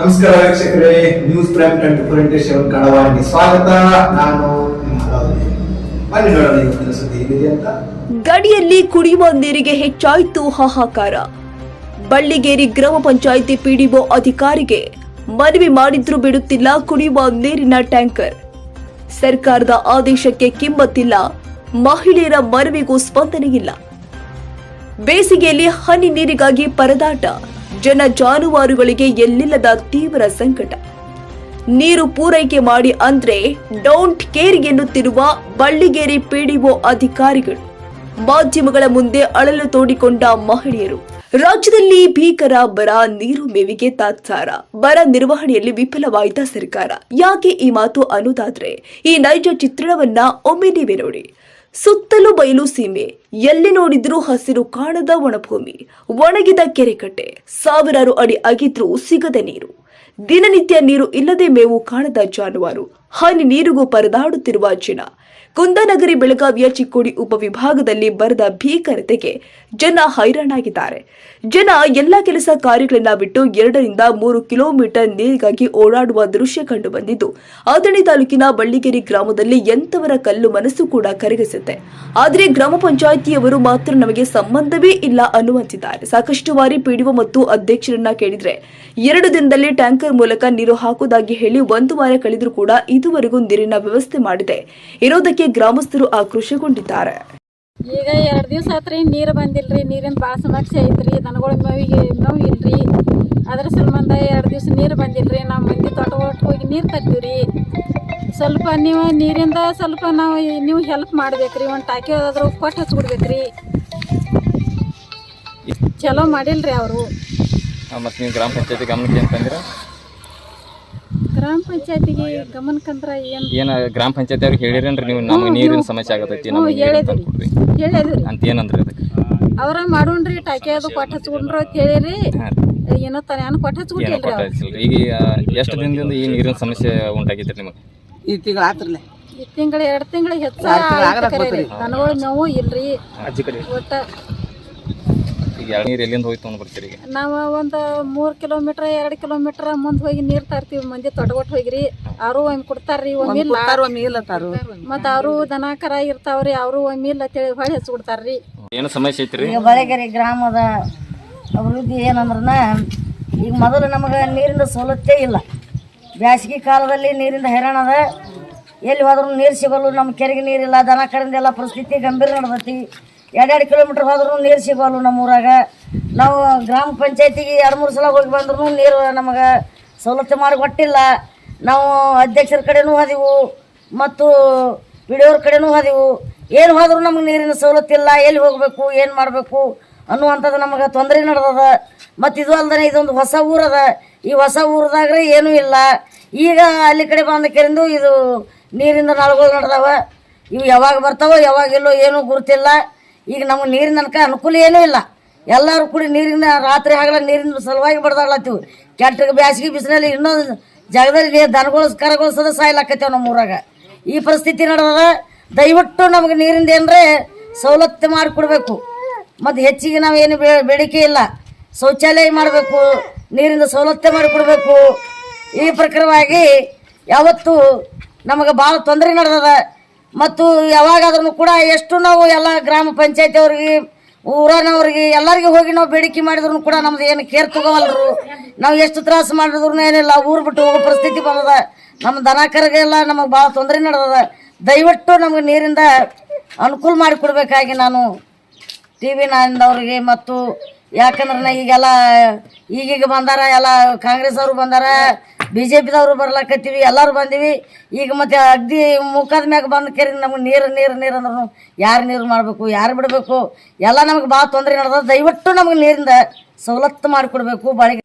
ನಮಸ್ಕಾರ ವೀಕ್ಷಕರೇ news prime twenty four into ಕನ್ನಡವಾಹಿನಿ ಸ್ವಾಗತ. ನಾನು. ಬನ್ನಿ ನೋಡೋಣ ಇವತ್ತಿನ ಸುದ್ದಿ ಏನಿದೆ ಗಡಿಯಲ್ಲಿ ಕುಡಿಯುವ ನೀರಿಗೆ ಹೆಚ್ಚಾಯಿತು ಹಾಹಾಕಾರ. ಬಳ್ಳಿಗೇರಿ ಗ್ರಾಮ ಪಂಚಾಯಿತಿ ಪಿಡಿಒ ಅಧಿಕಾರಿಗೆ ಮನವಿ ಮಾಡಿದ್ರೂ ಬಿಡುತ್ತಿಲ್ಲ ಕುಡಿಯುವ ನೀರಿನ ಟ್ಯಾಂಕರ್. ಸರ್ಕಾರದ ಆದೇಶಕ್ಕೆ ಕಿಮ್ಮತ್ತಿಲ್ಲ. ಮಹಿಳೆಯರ ಮನವಿಗೂ ಸ್ಪಂದನೆ ಇಲ್ಲ. ಬೇಸಿಗೆಯಲ್ಲಿ ಹನಿ ನೀರಿಗಾಗಿ ಪರದಾಟ. ಜನ ಜಾನುವಾರುಗಳಿಗೆ ಎಲ್ಲಿಲ್ಲದ ತೀವ್ರ ಸಂಕಟ. ನೀರು ಪೂರೈಕೆ ಮಾಡಿ ಅಂದ್ರೆ ಡೋಂಟ್ ಕೇರ್ ಎನ್ನುತ್ತಿರುವ ಬಳ್ಳಿಗೇರಿ ಪಿಡಿಒ ಅಧಿಕಾರಿಗಳು, ಮಾಧ್ಯಮಗಳ ಮುಂದೆ ಅಳಲು ತೋಡಿಕೊಂಡ ಮಹಿಳೆಯರು. ರಾಜ್ಯದಲ್ಲಿ ಭೀಕರ ಬರ, ನೀರು ಮೇವಿಗೆ ತಾತ್ಸಾರ, ಬರ ನಿರ್ವಹಣೆಯಲ್ಲಿ ವಿಫಲವಾಯಿತ ಸರ್ಕಾರ. ಯಾಕೆ ಈ ಮಾತು ಅನ್ನೋದಾದ್ರೆ, ಈ ನೈಜ ಚಿತ್ರಣವನ್ನ ಒಮ್ಮೆ ನೀವೇ ನೋಡಿ. ಸುತ್ತಲೂ ಬಯಲು ಸೀಮೆ. ಎಲ್ಲಿ ನೋಡಿದ್ರೂ ಹಸಿರು ಕಾಣದ ಒಣಭೂಮಿ ಒಣಗಿದ ಕೆರೆಕಟ್ಟೆ. ಸಾವಿರಾರು ಅಡಿ ಅಗಿದ್ರೂ ಸಿಗದ ನೀರು. ದಿನನಿತ್ಯ ನೀರು ಇಲ್ಲದೆ ಮೇವು ಕಾಣದ ಜಾನುವಾರು. ಹನಿ ನೀರಿಗೂ ಪರದಾಡುತ್ತಿರುವ ಜನ. ಕುಂದನಗರಿ ಬೆಳಗಾವಿಯ ಚಿಕ್ಕೋಡಿ ಉಪವಿಭಾಗದಲ್ಲಿ ಬರೆದ ಭೀಕರತೆಗೆ ಜನ ಹೈರಾಣಾಗಿದ್ದಾರೆ. ಜನ ಎಲ್ಲ ಕೆಲಸ ಕಾರ್ಯಗಳನ್ನ ಬಿಟ್ಟು ಎರಡರಿಂದ ಮೂರು ಕಿಲೋಮೀಟರ್ ನೀರಿಗಾಗಿ ಓಡಾಡುವ ದೃಶ್ಯ ಕಂಡು ಬಂದಿದ್ದು ಆತಣಿ ತಾಲೂಕಿನ ಬಳ್ಳಿಗೆರೆ ಗ್ರಾಮದಲ್ಲಿ ಎಂತವರ ಕಲ್ಲು ಮನಸ್ಸು ಕೂಡ ಕರಗಿಸುತ್ತೆ. ಆದರೆ ಗ್ರಾಮ ಪಂಚಾಯಿತಿಯವರು ಮಾತ್ರ ನಮಗೆ ಸಂಬಂಧವೇ ಇಲ್ಲ ಅನ್ನುವಂತಿದ್ದಾರೆ. ಸಾಕಷ್ಟು ಬಾರಿ ಪಿಡಿಒ ಮತ್ತು ಅಧ್ಯಕ್ಷರನ್ನ ಕೇಳಿದ್ರೆ ಎರಡು ದಿನದಲ್ಲಿ ಟ್ಯಾಂಕರ್ ಮೂಲಕ ನೀರು ಹಾಕುವುದಾಗಿ ಹೇಳಿ ಒಂದು ವಾರ ಕಳೆದರೂ ಕೂಡ ಇದುವರೆಗೂ ನೀರಿನ ವ್ಯವಸ್ಥೆ ಮಾಡಿದೆ. ಇರೋದಕ್ಕೆ ಗ್ರಾಮಸ್ಥರು ಆಕ್ರೋಶಗೊಂಡಿದ್ದಾರೆ. ಈಗ ಎರಡು ದಿವಸ ಆತ್ರಿ ನೀರು ಬಂದಿಲ್ರಿ ನೀರಿನ ಭಾಳ ಸಮಸ್ಯೆ ಐತ್ರಿ ದನಗಳ ಮೇವಿಗೆ ನೋವು ಇಲ್ರಿ ಅದ್ರ ಸಂಬಂಧ ಎರಡು ದಿವಸ ನೀರು ಬಂದಿಲ್ರಿ ನಾವು ಮಂದಿ ತೋಟ ಒಟ್ಟು ಹೋಗಿ ನೀರು ತರ್ತೀವ್ರಿ. ಸ್ವಲ್ಪ ನೀವು ನೀರಿಂದ ಸ್ವಲ್ಪ ನಾವು ನೀವು ಹೆಲ್ಪ್ ಮಾಡ್ಬೇಕ್ರಿ ಒಂದು ಟಾಕಿ ಅದ್ರ ಕೊಟ್ಟು ಹಚ್ಬಿಡ್ಬೇಕ್ರಿ ಚಲೋ ಮಾಡಿಲ್ರಿ ಅವರು. ಮತ್ತು ನೀವು ಗ್ರಾಮ ಪಂಚಾಯತಿ ಗಮನಕ್ಕೆ ಅಂತಂದ್ರೆ ಗ್ರಾಮ ಪಂಚಾಯತಿಗೆ ಗಮನಕ್ಕಂದ್ರ ಏನು? ಏನು ಗ್ರಾಮ ಪಂಚಾಯತಿ ಅವ್ರಿಗೆ ಹೇಳಿರೇನ್ರಿ ನೀವು ನಮಗೆ ನೀರಿನ ಸಮಸ್ಯೆ ಆಗತೈತಿ ನಮಗೆ ಕೊಡ್ರಿ ಹೇಳಿದ್ರಿ. ಅಂತ ಏನಂದ್ರಿ ಅದಕ್ಕೆ? ಅವ್ರ ಮಾಡೋಣ್ರಿ ಟಾಕಿ ಅದು ಕೊಟ್ಟು ಹಚ್ಕೊಂಡ್ರು ಅಂತ ಹೇಳಿರಿ. ಏನೋ ತಾನೆ ಏನು ಕೊಟ್ಟು ಏನೋ ಕೊಟ್ಟ ಹಚ್ಕೊಂಡ್ರಿ ಹಚ್ಚಿಲ್ರಿ. ಈಗ ಎಷ್ಟು ದಿನದಿಂದ ಈ ನೀರಿನ ಸಮಸ್ಯೆ ಉಂಟಾಗೈತ್ರಿ ನಿಮಗೆ? ಈ ತಿಂಗಳು ಆತ್ರಲೆ. ಈ ತಿಂಗಳ ಎರಡು ತಿಂಗಳ ಹೆಚ್ಚು ಎರಡ್ ತಿಂಗ್ಳು ಆಗಲ್ಲ ಕರೀರಿ ದನಗಳು ಮೇವು ಇಲ್ರಿ. ಒಟ್ಟ ಈಗ ನೀರು ಎಲ್ಲಿಂದ ಹೋಗಿ ತೊಗೊಂಡು ಬರ್ತೀರಿ ಈಗ. ನಾವು ಒಂದು ಮೂರು ಕಿಲೋಮೀಟ್ರ್ ಎರಡು ಕಿಲೋಮೀಟ್ರ್ ಮುಂದೆ ಹೋಗಿ ನೀರು ತರ್ತೀವಿ ಮಂದಿ ತೊಡಗೊಟ್ಟು ಹೋಗಿರಿ. ಅವರು ಒಮ್ಮೆ ಕೊಡ್ತಾರ್ರಿ ಒಮ್ಮೆ ಇಲ್ಲ ಒಮ್ಮೆ ಇಲ್ಲ ತಾರು ಮತ್ತು ಅವರು ದನ ಕರ ಇರ್ತಾವ್ರಿ ಅವರು ಒಮ್ಮೆ ಇಲ್ಲ ಅಂತೇಳಿ ಹೊಳೆ ಹಚ್ಕೊಡ್ತಾರ್ರಿ ಏನು ಸಮಸ್ಯೆ ಐತ್ರಿ? ಈಗ ಬಳೆಗೆರೆ ಗ್ರಾಮದ ಅಭಿವೃದ್ಧಿ ಏನಂದ್ರನ ಈಗ ಮೊದಲು ನಮಗೆ ನೀರಿನ ಸವಲತ್ತೇ ಇಲ್ಲ. ಬ್ಯಾಸಗಿ ಕಾಲದಲ್ಲಿ ನೀರಿಂದ ಹೈರಾಣ ಅದ. ಎಲ್ಲಿ ಹೋದ್ರೂ ನೀರು ಸಿಗಲ್ಲ ನಮ್ಮ ಕೆರೆಗೆ ನೀರಿಲ್ಲ ದನ ಕರಿಂದ ಪರಿಸ್ಥಿತಿ ಗಂಭೀರ ನಡೆದೈತಿ. ಎರಡೆರಡು ಕಿಲೋಮೀಟ್ರ್ ಹೋದ್ರೂ ನೀರು ಸಿಗೋಲ್ಲ ನಮ್ಮ ಊರಾಗ ನಾವು ಗ್ರಾಮ ಪಂಚಾಯತಿಗೆ ಎರಡು ಮೂರು ಸಲ ಹೋಗಿ ಬಂದ್ರೂ ನೀರು ನಮಗೆ ಸವಲತ್ತು ಮಾಡಿ ಕೊಟ್ಟಿಲ್ಲ ನಾವು ಅಧ್ಯಕ್ಷರ ಕಡೆನೂ ಹೋದೆವು, ಮತ್ತು ವಿಡಿಯೋರ ಕಡೆನೂ ಹೋದೆವು. ಏನು ಹೋದ್ರೂ ನಮಗೆ ನೀರಿನ ಸವಲತ್ತಿಲ್ಲ ಎಲ್ಲಿ ಹೋಗಬೇಕು, ಏನು ಮಾಡಬೇಕು ಅನ್ನುವಂಥದ್ದು ನಮಗೆ ತೊಂದರೆ ನಡೆದದ. ಮತ್ತು ಇದು ಅಲ್ಲದೆ ಇದೊಂದು ಹೊಸ ಊರದ. ಈ ಹೊಸ ಊರದಾಗ್ರೆ ಏನೂ ಇಲ್ಲ. ಈಗ ಅಲ್ಲಿ ಕಡೆ ಬಂದ ಕೆರೆಂದು ಇದು ನೀರಿಂದ ನಳಗಳು ನಡೆದವ. ಇವು ಯಾವಾಗ ಬರ್ತಾವೋ ಯಾವಾಗಿಲ್ಲೋ ಏನೂ ಗುರುತಿಲ್ಲ. ಈಗ ನಮಗೆ ನೀರಿನ ಅನುಕೂಲ ಏನೂ ಇಲ್ಲ. ಎಲ್ಲರೂ ಕೂಡಿ ನೀರಿನ ರಾತ್ರಿ ಆಗಲ್ಲ ನೀರಿನ ಸಲುವಾಗಿ ಬಡ್ದಾಡ್ಲತ್ತೀವಿ ಕೆಟ್ಟಗೆ ಬ್ಯಾಸಿಗೆ ಬಿಸಿಲಲ್ಲಿ ಇನ್ನೊಂದು ಜಾಗದಲ್ಲಿ ನೀರು ದನಗಳು ಕರಗಳು ಸದ ಸಾಯ್ಲಾಕತ್ತೇವೆ ನಮ್ಮ ಊರಾಗ. ಈ ಪರಿಸ್ಥಿತಿ ನಡೆದ ದಯವಿಟ್ಟು ನಮಗೆ ನೀರಿಂದ ಏನರೆ ಸವಲತ್ತು ಮಾಡಿಕೊಡ್ಬೇಕು. ಮತ್ತು ಹೆಚ್ಚಿಗೆ ನಾವು ಏನು ಬೇ ಬೇಡಿಕೆ ಇಲ್ಲ. ಶೌಚಾಲಯ ಮಾಡಬೇಕು, ನೀರಿಂದ ಸವಲತ್ತು ಮಾಡಿಕೊಡ್ಬೇಕು. ಈ ಪ್ರಕಾರವಾಗಿ ಯಾವತ್ತು ನಮಗೆ ಭಾಳ ತೊಂದರೆ ನಡೆದದ. ಮತ್ತು ಯಾವಾಗಾದ್ರೂ ಕೂಡ ಎಷ್ಟು ನಾವು ಎಲ್ಲ ಗ್ರಾಮ ಪಂಚಾಯತಿ ಅವ್ರಿಗೆ ಊರನವ್ರಿಗೆ, ಎಲ್ಲರಿಗೆ ಹೋಗಿ ನಾವು ಬೇಡಿಕೆ ಮಾಡಿದ್ರು ಕೂಡ ನಮ್ದು ಏನು ಕೇರ್ ತಗೋವಲ್ರು. ನಾವು ಎಷ್ಟು ತ್ರಾಸ ಮಾಡಿದ್ರು ಏನಿಲ್ಲ, ಊರು ಬಿಟ್ಟು ಹೋಗೋ ಪರಿಸ್ಥಿತಿ ಬಂದದ. ನಮ್ಮ ದನ ಕರಗೆಲ್ಲ ನಮಗೆ ಭಾಳ ತೊಂದರೆ ನಡೆದದ. ದಯವಿಟ್ಟು ನಮಗೆ ನೀರಿಂದ ಅನುಕೂಲ ಮಾಡಿಕೊಡ್ಬೇಕಾಗಿ ನಾನು ಟಿ ವಿ ನಾಯಿಂದವ್ರಿಗೆ ಮತ್ತು ಯಾಕಂದ್ರೆ ಈಗೆಲ್ಲ ಈಗೀಗ ಬಂದಾರ, ಎಲ್ಲ ಕಾಂಗ್ರೆಸ್ ಅವರು ಬಂದಾರ ಬಿ ಜೆ ಪಿದವರು ಬರ್ಲಾಕತ್ತೀವಿ, ಎಲ್ಲರೂ ಬಂದೀವಿ. ಈಗ ಮತ್ತೆ ಅಗ್ದಿ ಮುಖದ ಮ್ಯಾಗ ಬಂದು ಕೇರಿ, ನಮ್ಗೆ ನೀರು ನೀರು ನೀರು ಅಂದ್ರೂ ಯಾರು ನೀರು ಮಾಡಬೇಕು, ಯಾರು ಬಿಡಬೇಕು? ಎಲ್ಲ ನಮಗೆ ಭಾಳ ತೊಂದರೆ ನಡೆದ ದಯವಿಟ್ಟು ನಮಗೆ ನೀರಿಂದ ಸವಲತ್ತು ಮಾಡಿಕೊಡ್ಬೇಕು, ಬಾಳಿಗೆ.